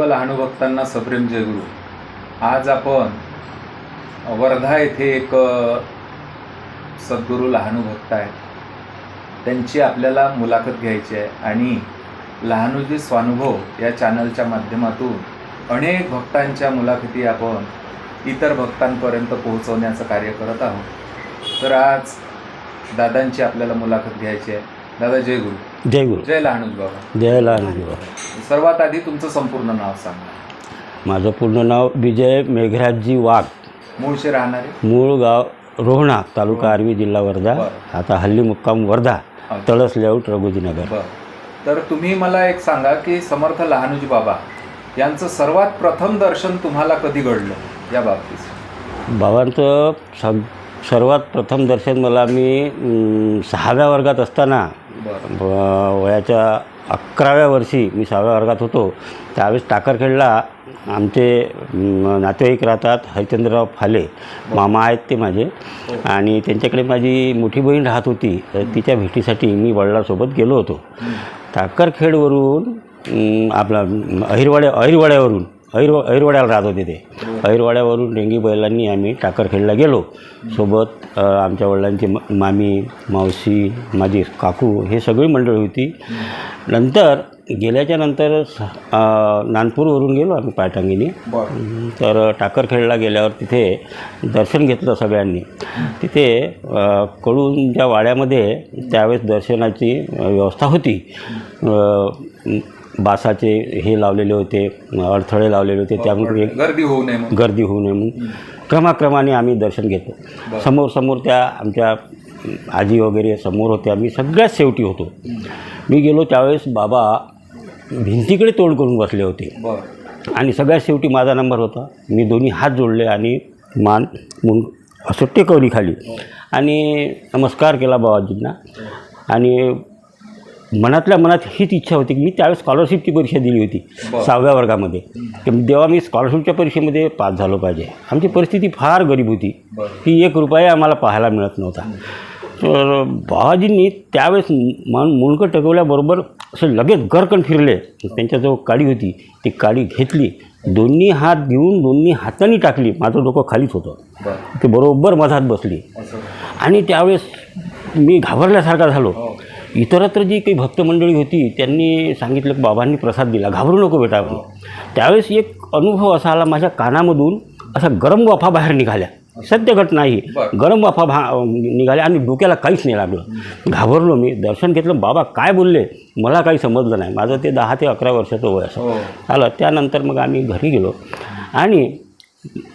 सर्व लहानू भक्तांना सप्रेम जयगुरु आज आपण वर्धा येथे एक सद्गुरू लहानू भक्त आहेत. त्यांची आपल्याला मुलाखत घ्यायची आहे आणि लहानूजी स्वानुभव या चॅनलच्या माध्यमातून अनेक भक्तांच्या मुलाखती आपण इतर भक्तांपर्यंत पोहोचवण्याचं कार्य करत आहोत. तर आज दादांची आपल्याला मुलाखत घ्यायची आहे. दादा जय गुरु. जय गुरु. जय लहानूज बाबा. जय लहानजी सर्वात आधी तुमचं संपूर्ण नाव सांगा. माझं पूर्ण नाव विजय मेघराजजी वाघ. मूळचे राहणारे? मूळ गाव रोहणा तालुका आर्वी जिल्हा वर्धा. आता हल्ली मुक्काम वर्धा तळस लेआउट रघुजीनगर. तर तुम्ही मला एक सांगा की समर्थ लहानूजी बाबा यांचं सर्वात प्रथम दर्शन तुम्हाला कधी घडलं? या बाबतीत. बाबांचं सर्वात प्रथम दर्शन मला मी सहाव्या वर्गात असताना वयाच्या अकराव्या वर्षी मी सहाव्या वर्गात होतो. त्यावेळेस टाकरखेडला आमचे नातेवाईक राहतात हरिचंद्रराव फाले. मामा आहेत ते माझे. आणि त्यांच्याकडे माझी मोठी बहीण राहत होती. तर तिच्या भेटीसाठी मी वडिलांसोबत गेलो होतो. टाकरखेडवरून आपला अहिरवाड्या अहिरवाड्यावरून अहिर अहिरवाड्याला राहत होते ते. अहिरवाड्यावरून डेंगी बैलांनी आम्ही टाकरखेडला गेलो. सोबत आमच्या वडिलांची मामी मावशी माझी काकू हे सगळी मंडळी होती. नंतर गेल्याच्यानंतर नानपूरवरून गेलो आम्ही पायटांगीने. तर टाकरखेडला गेल्यावर तिथे दर्शन घेतलं सगळ्यांनी. तिथे कळूनच्या वाड्यामध्ये त्यावेळेस दर्शनाची व्यवस्था होती. बासाचे हे लावलेले होते अडथळे लावलेले होते त्यामुळे एक गर्दी होऊ नये म्हणून. गर्दी होऊ नये म्हणून. क्रमाक्रमाने आम्ही दर्शन घेतो समोर समोर त्या आमच्या आजी वगैरे समोर होत्या मी सगळ्यात शेवटी होतो. मी गेलो त्यावेळेस बाबा भिंतीकडे तोंड करून बसले होते. आणि सगळ्यात शेवटी माझा नंबर होता. मी दोन्ही हात जोडले आणि मान मुंड असं टेकवली खाली. आणि नमस्कार केला बाबाजींना. आणि मनातल्या मनात हीच इच्छा होती की मी त्यावेळेस स्कॉलरशिपची परीक्षा दिली होती. सहाव्या वर्गामध्ये. की तेव्हा मी स्कॉलरशिपच्या परीक्षेमध्ये पास झालो पाहिजे. आमची परिस्थिती फार गरीब होती. की एक रुपया आम्हाला पाहायला मिळत नव्हता. तर बाबाजींनी त्यावेळेस मन मुंडकं टेकवल्याबरोबर असे लगेच गरकन फिरले. त्यांच्याजवळ काडी होती. ती काडी घेतली. दोन्ही हात घेऊन दोन्ही हातांनी टाकली. माझं डोकं खालीच होतं. ते बरोबर मधात बसली. असं. आणि त्यावेळेस मी घाबरल्यासारखा झालो. हो. इतरत्र जी काही भक्त मंडळी होती त्यांनी सांगितलं की बाबांनी प्रसाद दिला घाबरू नको बेटा. त्यावेळेस एक अनुभव असा आला माझ्या कानामधून अशा गरम वाफा बाहेर निघाल्या. सत्य घटना ही. गरम वाफा भा निघाल्या आणि डोक्याला काहीच नाही लागलं. घाबरलो मी. दर्शन घेतलं. बाबा काय बोलले? मला काही समजलं नाही. माझं ते दहा ते अकरा वर्षाचं वय असं. हो. आलं. त्यानंतर मग आम्ही घरी गेलो. आणि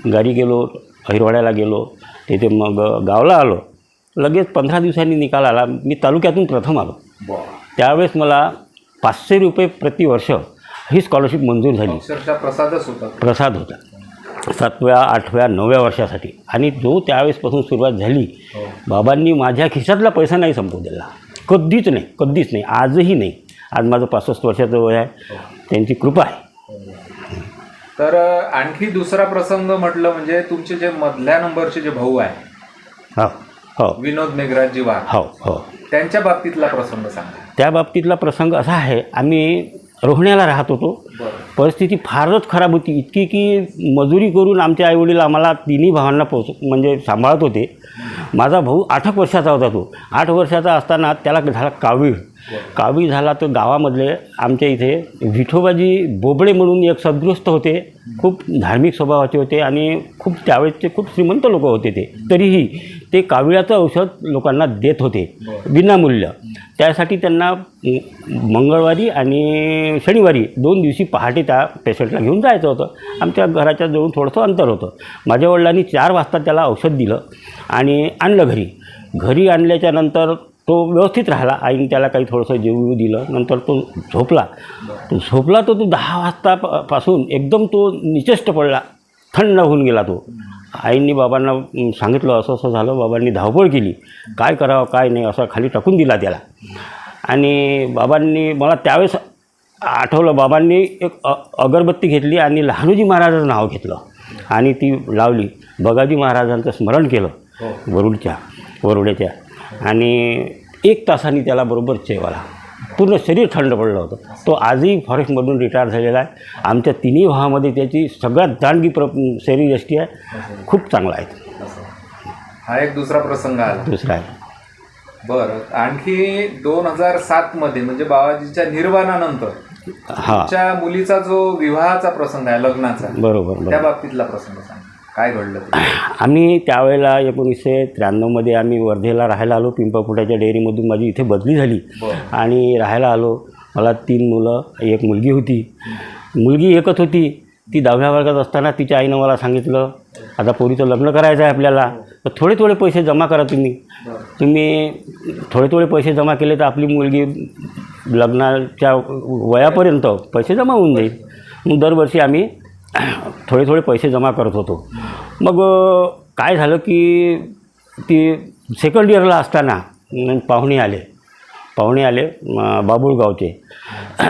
घरी गेलो हिरवाड्याला गेलो. तिथे मग गावला आलो. लगेच पंधरा दिवसांनी निकाल आला. मी तालुक्यातून प्रथम आलो. त्यावेळेस मला पाचशे रुपये प्रतिवर्ष ही स्कॉलरशिप मंजूर झाली. प्रसादच होता. प्रसाद होता. सातव्या आठव्या नवव्या वर्षासाठी. आणि जो त्यावेळेसपासून सुरुवात झाली हो. बाबांनी माझ्या खिशातला पैसा नाही संपू दिला. कधीच नाही कधीच नाही आजही नाही. आज माझं पासष्ट वर्षाचं वय आहे. त्यांची कृपा आहे. तर आणखी दुसरा प्रसंग म्हटलं म्हणजे तुमचे जे मधल्या नंबरचे जे भाऊ आहे हो. हो. विनोद मेघराजजी वाघ. हो हो. त्यांच्या बाबतीतला प्रसंग सांगा. त्या बाबतीतला प्रसंग असा आहे आम्ही रोहण्याला राहत होतो. परिस्थिती फारच खराब होती. इतकी की मजुरी करून आमचे आईवडील आम्हाला तिन्ही भावांना पोच म्हणजे सांभाळत होते. माझा भाऊ आठ वर्षाचा होता तो. आठ वर्षाचा असताना त्याला झाला कावीळ. कावीळ झाला तर गावामधले आमच्या इथे विठोबाजी बोबडे म्हणून एक सदगृस्त होते. खूप धार्मिक स्वभावाचे होते आणि खूप त्यावेळेसचे खूप श्रीमंत लोक होते ते. तरीही ते काविळाचं औषध लोकांना देत होते विनामूल्य. त्यासाठी त्यांना मंगळवारी आणि शनिवारी दोन दिवशी पहाटे त्या पेशंटला घेऊन जायचं होतं. आमच्या घराच्या जवळ थोडंसं अंतर होतं. माझ्या वडिलांनी चार वाजता त्याला औषध दिलं आणि आणलं घरी. घरी आणल्याच्या नंतर तो व्यवस्थित राहिला. आईने त्याला काही थोडंसं जेवू दिलं. नंतर तो झोपला. तो झोपला तर तो दहा वाजता पासून एकदम तो निचेष्ट पडला. थंड होऊन गेला तो. आईंनी बाबांना सांगितलं असं असं झालं बाबांनी धावपळ केली. काय करावं काय नाही असं खाली टाकून दिला त्याला. आणि बाबांनी मला त्यावेळेस आठवलं बाबांनी एक अ अगरबत्ती घेतली आणि लहानूजी महाराजाचं नाव घेतलं. आणि ती लावली. बगाजी महाराजांचं स्मरण केलं. हो. वरुडच्या वरुड्याच्या आणि एक तासाने त्याला बरोबर चेव आला पूर्ण शरीर थंड पडलं होतं. तो आजही फॉरेस्टमधून रिटायर झालेला आहे. आमच्या तिन्ही भावामध्ये त्याची सगळ्यात दांडगी प्र शरीरयष्टी आहे खूप चांगला आहे. हा एक दुसरा प्रसंग आला. दुसरा आहे. बरं आणखी दोन हजार सात मध्ये म्हणजे बाबाजीच्या निर्वाणानंतर हां. तुमच्या मुलीचा जो विवाहाचा प्रसंग आहे लग्नाचा बरोबर बरोबर. त्या बाबतीतला प्रसंग सांग. काय घडलं? आम्ही त्यावेळेला एकोणीसशे त्र्याण्णवमध्ये आम्ही वर्धेला राहायला आलो पिंपळपुट्याच्या डेअरीमधून माझी इथे बदली झाली. आणि राहायला आलो. मला तीन मुलं एक मुलगी होती. मुलगी एकच होती. ती दहाव्या वर्गात असताना तिच्या आईनं मला सांगितलं आता पोरीचं लग्न करायचं आहे आपल्याला. तर थोडे थोडे पैसे जमा करा तुम्ही. तुम्ही थोडे थोडे पैसे जमा केले तर आपली मुलगी लग्नाच्या वयापर्यंत पैसे जमा होऊन जाईल. मग दरवर्षी आम्ही थोडे थोडे पैसे जमा करत होतो. मग काय झालं की ती सेकंड इयरला असताना पाहुणे आले. पाहुणे आले बाबुळगावचे.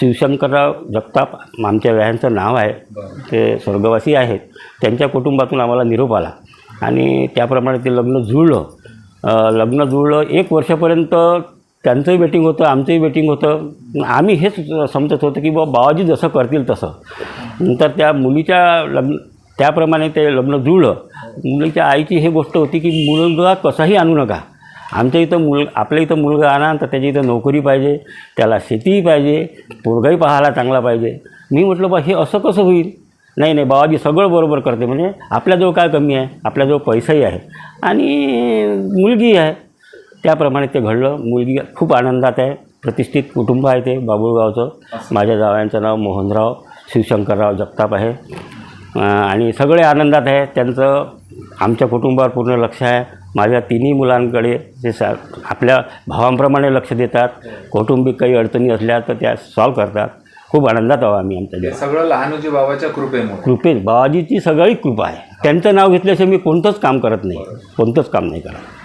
शिवशंकरराव जगताप आमच्या व्यायांचं नाव आहे. ते स्वर्गवासी आहेत. त्यांच्या कुटुंबातून आम्हाला निरोप आला. आणि त्याप्रमाणे ते लग्न जुळलं. लग्न जुळलं एक वर्षापर्यंत त्यांचंही बेटिंग होतं आमचंही बेटिंग होतं. आम्ही हेच समजत होतं की बाबा बाबाजी जसं करतील तसं. तर त्या मुलीच्या लग्न त्याप्रमाणे ते लग्न जुळलं. मुलीच्या आईची हे गोष्ट होती की मुलगा कसाही आणू नका. आमच्या इथं मुल आपल्या इथं मुलगा आणा तर त्याच्या इथं नोकरी पाहिजे त्याला शेतीही पाहिजे पोरगाही पाहायला चांगला पाहिजे. मी म्हटलं बा हे असं कसं होईल? नाही नाही बाबाजी सगळं बरोबर करते. म्हणजे आपल्याजवळ काय कमी आहे? आपल्याजवळ पैसाही आहे. आणि मुलगी आहे. त्याप्रमाणे ते घडलं. मुलगी खूप आनंदात आहे. प्रतिष्ठित कुटुंब आहे ते बाबुळगावचं. माझ्या जावयांचं नाव मोहनराव शिवशंकरराव जगताप आहे. आणि सगळे आनंदात आहे. त्यांचं आमच्या कुटुंबावर पूर्ण लक्ष आहे. माझ्या तिन्ही मुलांकडे ते सा आपल्या भावांप्रमाणे लक्ष देतात. कौटुंबिक काही अडचणी असल्या तर त्या सॉल्व करतात. खूप आनंदात आहोत आम्ही आमच्या हे. सगळं लहानोजी बाबाच्या कृपेमुळे. कृपे बाबाजीची सगळी कृपा आहे. त्यांचं नाव घेतल्याशिवाय मी कोणतंच काम करत नाही. कोणतंच काम नाही करत.